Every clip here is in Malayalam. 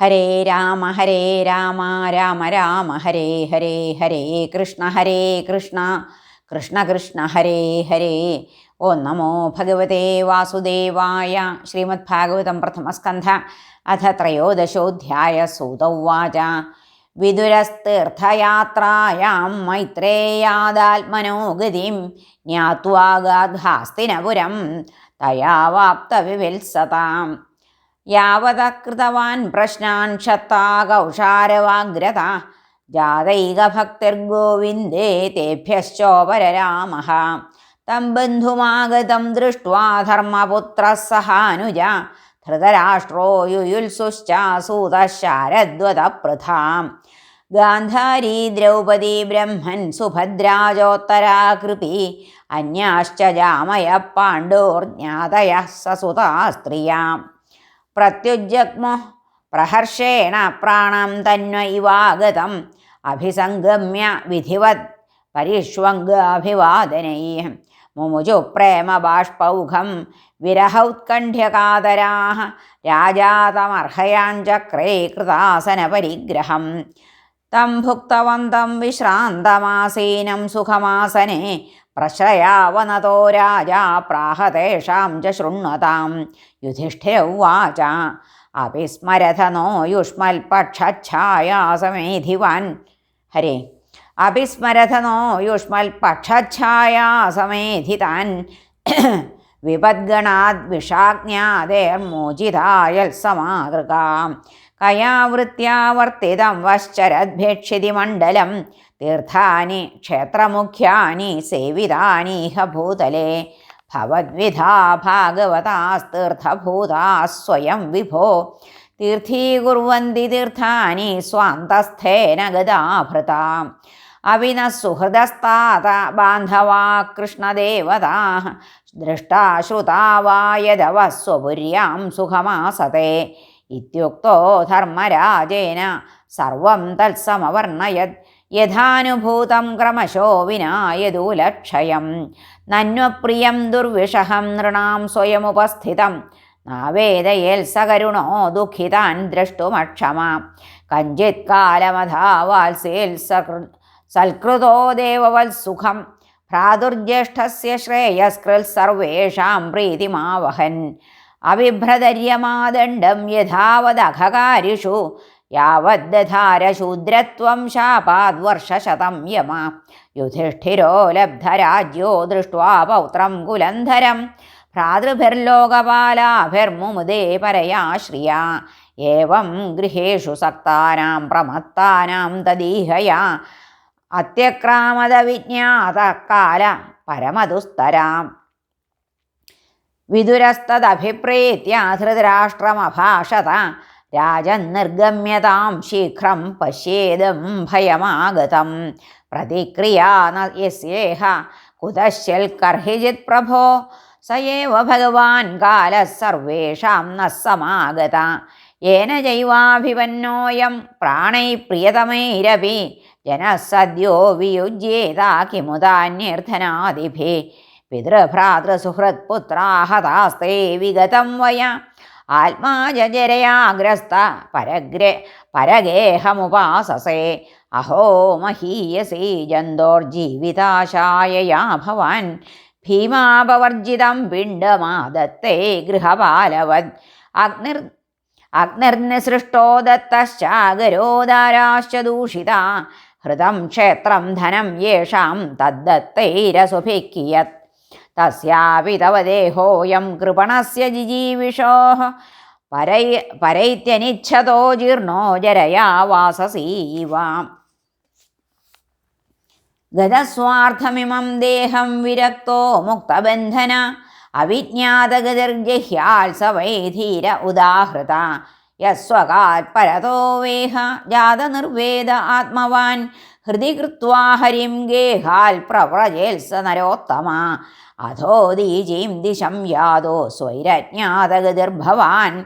ഹരേ രാമ ഹരേ രാമ രാമ രാമ ഹരേ ഹരേ ഹരേ കൃഷ്ണ ഹരേ കൃഷ്ണ കൃഷ്ണ കൃഷ്ണ ഹരേ ഹരേ. ഓ നമോ ഭഗവതേ വാസുദേവായ ശ്രീമദ് ഭാഗവതം പ്രഥമസ്കന്ധ അഥ ത്രയോദശോധ്യായ സൂതൗവാച. വിദുരസ്തീർത്ഥയാത്രായാം മൈത്രേയാദാത്മനോഗതിം ജ്ഞാത്വാഗാദ്ഹാസ്തിനപുരം തയാ വാപ്തവിവിത്സതാം യാവതകൃതവാൻ പ്രശ്നാൻ ക്ഷത്താ കൗഷാരവാഗ്രത ജാതൈകഭക്തിർഗോവിന്ദേ തേഭ്യശ്ചോപരരാമ തം ബന്ധുമാഗതം ദൃഷ്ട്വാ ധർമ്മപുത്ര സഹാനുജ ധൃതരാഷ്ട്രോ യുയുത്സുശ്ചാസൂതശാരദ്വതപൃഥാം ഗാന്ധാരീ ദ്രൗപദീ ബ്രഹ്മൻ സുഭദ്രാജോത്തരാ കൃപി അന്യാശ്ച ജാമയ പാണ്ഡോർജ്ഞാതയ സസുതാ സ്ത്രിയാം. പ്രത്യുജഗ്മോ പ്രഹർഷേണ പ്രാണം തന്വൈവാഗതം. അഭിസംഗമ്യ വിധിവത് പരിഷ്വംഗാഭിവാദനൈ മുമുജു പ്രേമബാഷ്പൗഘം വിരഹൗത്കണ്ഠ്യകാതരാ രാജാതമർഹയാഞ്ചക്രേ കൃതാസനപരിഗ്രഹം. തം ഭുക്തവന്തം വിശ്രാന്തമാസീനം സുഖമാസനെ പ്രശ്രയാവനതോ രാജാ പ്രാഹതേഷാം ച ശൃണ്വതാം യുധിഷ്ഠിര ഉവാച അഭിസ്മരഥനോ യുഷ്മൽപക്ഷഛായാസമേധിവാൻ ഹരേ അഭിസ്മരഥനോ യുഷ്മൽപക്ഷഛായാസമേധിതാൻ വിപദ്ഗണാദ് വിഷാജ്ഞാതേർമോചിതായൽ സമാതൃകാം. കയാവൃത്യാവർത്തിതം വശ്ചരദ്ഭേക്ഷിതി മണ്ഡലം തീർത്ഥാനി ക്ഷേത്രമുഖ്യാനി സേവിതാനീഹ ഭൂതലേ ഭവദ്വിധാ ഭാഗവതാസ്തീർത്ഥഭൂതാ സ്വയം വിഭോ. തീർത്ഥീകുർവന്തി തീർത്ഥാനി സ്വാന്തസ്ഥേന ഗതാഭൃതാം അവിന സുഹൃദസ്താത ബാന്ധവാ കൃഷ്ണദേവതാ. ദൃഷ്ടാശ്രുതാ വായതവ സ്വപുര്യാം സുഖമാസതേ. ഇത്യുക്തോ ധർമ്മരാജേന സർവം തത്സമവർണയത് യഥാനുഭൂതം ക്രമശോ വിനായതുലക്ഷയം. നന്വപ്രിയം ദുർവിഷഹം നൃണാം സ്വയമുപസ്ഥിതം നാവേദയേൽ സകരുണോ ദുഃഖിതാൻ ദ്രഷ്ടുമക്ഷമ. കഞ്ചിത് കാലമധാവാത്സേൽ സകൃ സൽകൃതോ ദേവവത്സുഖം ഭ്രാതുർജ്യേഷ്ഠസ്യ ശ്രേയസ്കൃൽ സർവേഷാം പ്രീതിമാവഹൻ. അവിഭ്രതര്യമാദണ്ഡം യഥാവദഘകാരിഷു യാവദ്ദധാരശൂദ്രത്വം ശാപാദ്വർഷശതം യമ. യുധിഷ്ഠിരോ ലബ്ധരാജ്യോ ദൃഷ്ട്വാ പൗത്രം കുലന്ധരം. ഭ്രാതൃഭിർലോകപാലാഭിർമുമുദേ പരയാശ്രിയ. ഏവം ഗൃഹേഷു സക്താനാം പ്രമത്താനാം തദീഹയാ. അത്യക്രാമദവിജ്ഞാത കാല പരമദുസ്തരാം. വിദുരസ്തദഭിപ്രേത്യ ധൃതരാഷ്ട്രമഭാഷത രാജന്നിർഗമ്യതാം ശീഘ്രം പശ്യേദം ഭയമാഗതം. പ്രതിക്രിയാ യസ്യേഹ കുതശ്യൽ കർഹിജിത് പ്രഭോ. സയേവ ഭഗവാൻ കാല സർവേഷാം ന സമാഗത. യേന ജൈവാഭിപന്നോയം പ്രാണൈ പ്രിയതമൈരപി ജനസദ്യോ വിയുജ്യേത കിമുദാന്യർത്ഥനാദിഭി പിതൃഭ്രാതൃസുഹൃത്പുത്രാഹതാസ്തേ വിഗതം വയ ആത്മാജരയാഗ്രസ്ത പരഗ്രെ പരഗേഹമുപാസസേ. അഹോ മഹീയസേ ജന്തോർജീവിതാശായയാ ഭവാൻ. ഭീമാപവർജിതം പിണ്ഡമാദത്തെ ഗൃഹപാലവത് അഗ്നിർ അഗ്നിർനിസൃഷ്ടോ ദത്തശ്ചാഗരോദാരാശ്ച ദൂഷിത ഹൃതം ക്ഷേത്രം ധനം യേഷാം തദ്ദത്തൈരസുഭിക്കിയത് തസ്യാപി തവ ദേഹോയം കൃപണസ്യ ജിജീവിഷോ. പരൈ പരൈത്യനിച്ഛതോ ജീർണോ ജരയാ വാസസീവ. ഗതസ്വാർത്ഥമിമം ദേഹം വിരക്തോ മുക്തബന്ധന. അവിജ്ഞാതഗതിർജഹ്യാൽ സ വൈ ധീര ഉദാഹൃത. യസ്വകാത് പരതോ വേഹ ജാതനിർവേദ ആത്മവാൻ. ഹൃദി കൃത്വാ ഹരിം ഗേഹാൽ പ്രവ്രജേത്സ നരോത്തമ. അധോ ദീജീം ദിശം യാതോ സ്വൈരജ്ഞാതഗതിർഭവാൻ.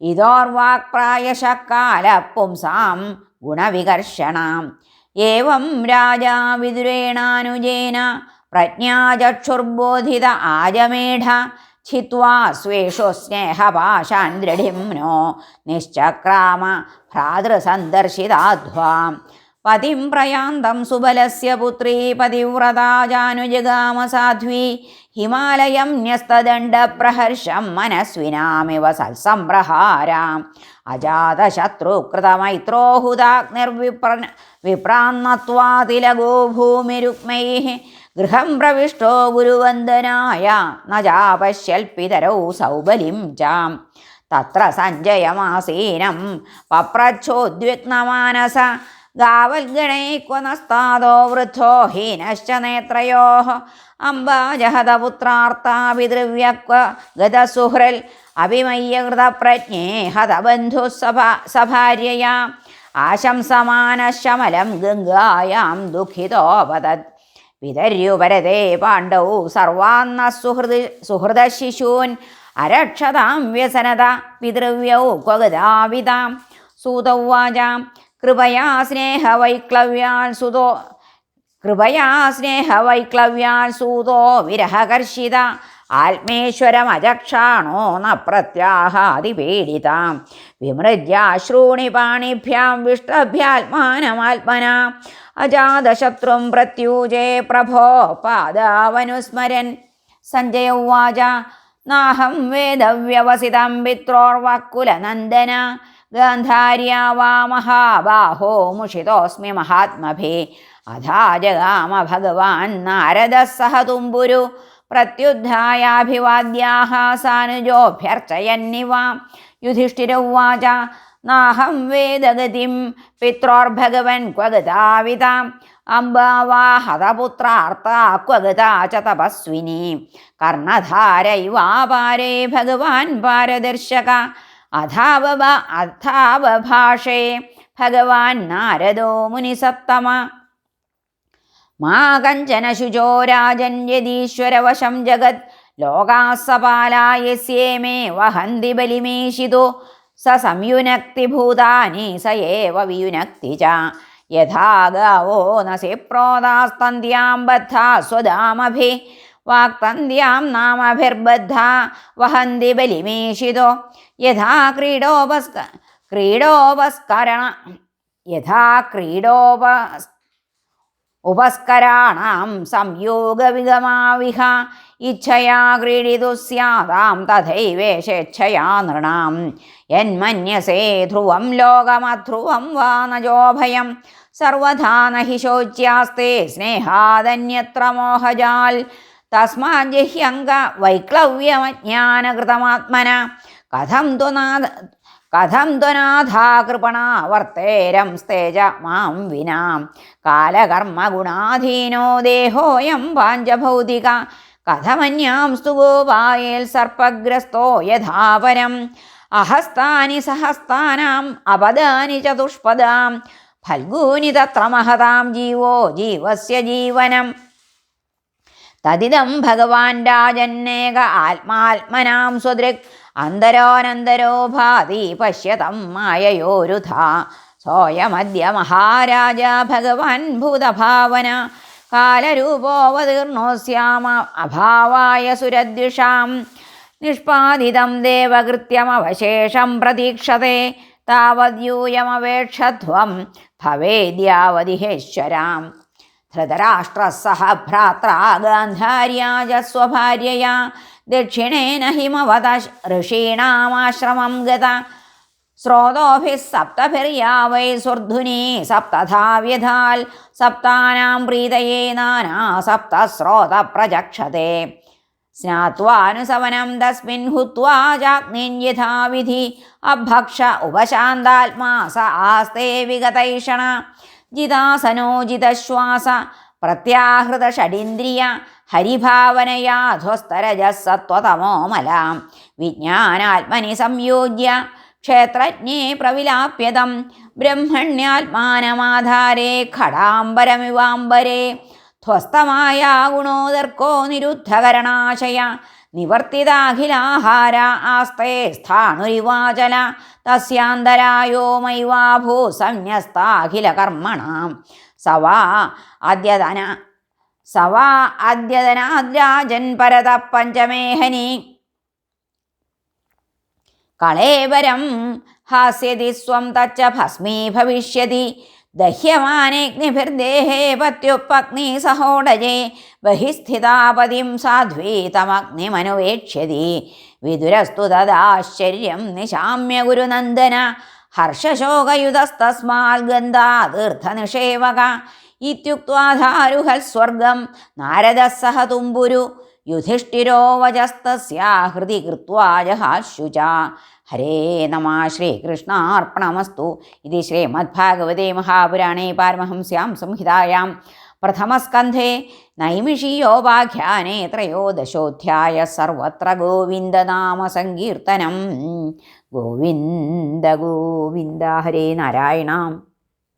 ഇതോർവാക്പ്രായശ കാലപ്പുംസാം ഗുണവികർഷണം. ഏവം രാജാ വിതുരേണാനുജേന പ്രജ്ഞാചക്ഷുർബോധിത ആജമേഢ. ഛിത്വാ സ്വേഷു സ്നേഹപാശാൻ ദൃഢിംനോ. നിശ്ചക്രാമ ഭ്രാതൃസന്ദർശിതാധ്വാം. പതിം പ്രയാന്തം സുബലസ്യ പുത്രീ പതിവ്രതാ ജാനുജഗാമ സാധ്വി ഹിമാലയം ന്യസ്തദണ്ഡപ്രഹർഷം മനസ്വിനാമിവ സത്സംപ്രഹാരാം. അജാതശത്രുകൃതമൈത്രോഹുതാഗ്നിർവിപ്ര വിപ്രാന്നത്വാതിലഗോ ഭൂമിരുക്മൈ ഗൃഹം പ്രവിഷ്ടോ ഗുരുവന്ദനായ നജാപശ്യൽപിതരൗ സൗബലിം ചാം തത്ര സഞ്ജയമാസീനം പപ്രച്ഛോദ്വിഗ്നമാനസ ഗാവൽഗണൈക്വനസ്താദോ വൃദ്ധോ ഹീനശ്ച നേത്രയോ. അംബാജഹതപുത്രാർത്താ പിതൃവ്യക്വ ഗതസുഹൃൽ അഭിമയ്യകൃതപ്രജ്ഞേ ഹതബന്ധു സഭ സഭാര്യയാ. ആശംസമാനശമലം ഗംഗായാം ദുഃഖിതോപത വിതര്യുപരതേ പാണ്ഡൗ സർവാന്ന സുഹൃദ് സുഹൃദശിശൂൻ അരക്ഷതാം വ്യസനത പിതൃവ്യൗ ക്വഗതാവിതാം സൂതൗവാചാം കൃപയാ സ്നേഹവൈക്ലവ്യാൽ സുതോ കൃപയാ സ്നേഹവൈക്ലവ്യാൽ സൂതോ വിരഹകർഷിത ആത്മേശ്വരമജക്ഷാണോ ന പ്രത്യാഹാതിപീഡിതാം. വിമൃജ്യാശ്രൂണി പാണിഭ്യാം വിഷ്ടഭ്യാത്മാനമാത്മന അജാതശത്രും പ്രത്യൂജേ പ്രഭോ പാദാവനുസ്മരൻ. സഞ്ജയ ഉവാച നാഹം വേദവ്യവസിതം പിത്രോർവക്കുലനന്ദന ഗാന്ധാര്യാ വാ മഹാബാഹോ മുഷിതോസ്മി മഹാത്മഭേ. അഥാ ജഗാമ ഭഗവാൻ നാരദ സഹ തുമ്പുരു പ്രത്യുദ്ധായാഭിവാദ്യാഹ സാനുജോഭ്യർച്ചയന്നിവ. യുധിഷ്ഠിര ഉവാച നാഹം വേദഗതിം പിത്രോർഭഗവൻ ക്വഗതാവിതാം. അംബാവാ ഹതപുത്രാർത്താ ക്വഗതാ ച തപസ്വിനി. കർണധാരൈവാപാരേ ഭഗവാൻ പാരദർശക. അഥാവ അഥാവഭാഷേ. ഭഗവാൻ നാരദോ മുനിസത്തമ മാ കഞ്ചന ശുചോ രാജൻ യദീശ്വരവശം ജഗത്. ലോകാസപാലായസ്യേമേ വഹന്തി ബലിമേഷിതോ. സ സംയുനക്തി ഭൂതാനി സ ഏവ വിയുനക്തി ച. യഥാ ഗാവോ നസി പ്രോതാസ്തന്ത്യാം ബദ്ധാ സ്വദാമഭി. വാക്തന്ത്യാം നാമഭിർബദ്ധ വഹന്തി ബലിമേഷിതോ യഥാ ക്രീഡോപസ്ക ക്രീഡോപസ്കരണ യഥാ ക്രീഡോപസ് ഉപസ്കരാണാം സംയോഗവിഗമാവിഹ ഇച്ഛയാ ക്രീഡിതു സ്യാതാം തഥൈവേഷേച്ഛയാ നൃണാം. യന്മന്യസേ ധ്രുവം ലോകമധ്രുവം വാ നജോഭയം സർവധാ നഹി ശോച്യാസ്തേ സ്നേഹാദന്യത്ര മോഹജാൽ. തസ്മാജ്യഹ്യങ്ക വൈക്ലവ്യമജ്ഞാനകൃതമാത്മന കഥം ത്വനാഥ നാഥ കഥം ത്വനാഥാകൃപണാവർത്തേരം കൃപണാ വർത്തേരം സ്തേജ മാം വിനാ. കാലകർമ്മഗുണാധീനോ ദേഹോയം പാഞ്ചഭൗതിക. കഥമന്യാം സ്തുഗോപായേൽ സർപ്പഗ്രസ്തോ യഥാപരം. അഹസ്താനി സഹസ്താനാം അപദാനി ചതുഷ്പദാം. ഫൽഗൂനി തത്ര മഹതാം ജീവോ ജീവസ്യ ജീവനം. തദിദം ഭഗവാൻ രാജന്നേക ആത്മാത്മനാം സ്വദൃക്. അന്തരോനന്തരോ ഭാതി പശ്യതം മായയോരുധ. സോയമദ്യ മഹാരാജ ഭഗവാൻ ഭൂതഭാവന. കാലരൂപോവതീർണോസ്യാമ അഭാവായ സുരദ്വിഷാം. നിഷ്പാദിതം ദേവകൃത്യമവശേഷം പ്രതീക്ഷത്തെ താവദ്യൂയമവേക്ഷധ്വം ഭവേദ്യാവതിഹേശ്വരാം धृतराष्ट्रः भ्रात्रा गान्धार्या च स्वभार्यया। दक्षिणेन हिमवद ऋषीणामाश्रमं गता। स्रोतोभिः सप्तभिर्या वै सुर्धुनी सप्तधा व्यधाल् सप्तानां प्रीतये नाना सप्तस्रोतप्रजक्षते। स्नात्वानुसवनं तस्मिन् हुत्वा चाग्निन्यथाविधि अभक्ष उपशान्तात्मा स आस्ते विगतैषण। വിഗതൈഷണ ജിതാസനോ ജിതശ്വാസ പ്രത്യാഹൃത ഷഡിന്ദ്രിയ ഹരിഭാവനയാ ധ്വസ്തരജസത്വതമോമലാം വിജ്ഞാനാത്മനി സംയോജ്യ ക്ഷേത്രജ്ഞേ പ്രവിലാപ്യതം ബ്രഹ്മണ്യാത്മാനമാധാരേ ഖടാംബരമിവാംബരേ ധ്വസ്തമായ ഗുണോദർക്കോ നിരുദ്ധകരണാശയ നിവർത്തിതാഖിലാഹാര ആസ്തേ സ്ഥാണുരിവാചന തസ്യാന്തരായോ മൈവാഭൂ സംന്യസ്താഖിലകർമ്മണാം. സവാ അദ്യതന സവാ അദ്യതനാദ്രാജൻ പരത പഞ്ചമേഹനി കളേവരം ഹാസ്യതി സ്വം തച്ച ഭസ്മീ ഭവിഷ്യതി. ദഹ്യമാനേഗ്നിഭിർദേഹേ പത്യുപ്പഗ്നി സഹോടജേ ബഹിസ്ഥിതാപതിം സാധ്വീ തമഗ്നിമനുവേക്ഷ്യതി വിദുരസ്തു തദാശ്ചര്യം നിശാമ്യ ഗുരുനന്ദന. ഹർഷശോകയുതസ്തസ്മാൽ ഗന്ധാതീർത്ഥനിഷേവക ഇത്യുക്വാധാരുഹൽ സ്വർഗം നാരദസഹ തുമ്പുരു യുധിഷ്ഠിരോ വചസ്തൃതി ഹൃദി കൃത്വാ ജഹാശുച ഹരേ നമ ശ്രീകൃഷ്ണാർപ്പണമസ്തു. ഇത് ശ്രീമദ്ഭാഗവതേ മഹാപുരാണേ പാരമഹംസ്യാം സംഹിതായാം. പ്രഥമസ്കന്ധേ നൈമിഷീയോപാഖ്യാനേ ത്രയോദശോധ്യായ സർവത്ര ഗോവിന്ദനാമസങ്കീർത്തനം ഗോവിന്ദ ഗോവിന്ദ ഹരേ നാരായണ.